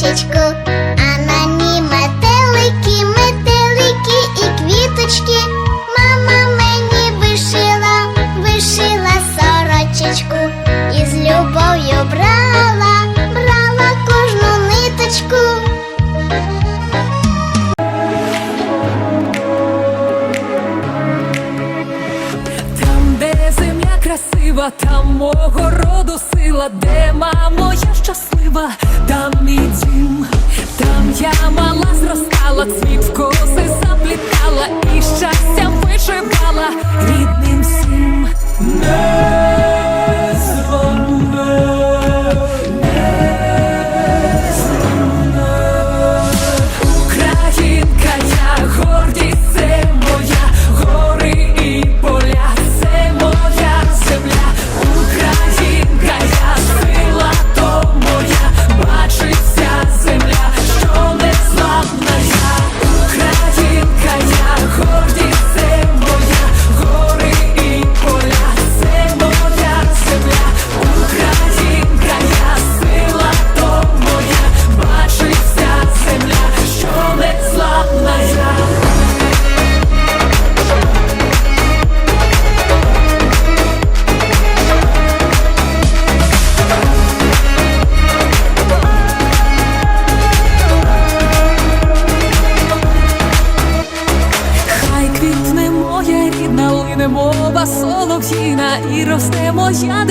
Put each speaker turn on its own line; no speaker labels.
сорочечку, а на ній метелики, метелики і квіточки. Мама мені вишила, вишила сорочечку, і з любов'ю брала, брала кожну ниточку.
Там, де земля красива, там мого роду сила, де мамо я щаслива, цвіт в коси мова солов'їна і росте моя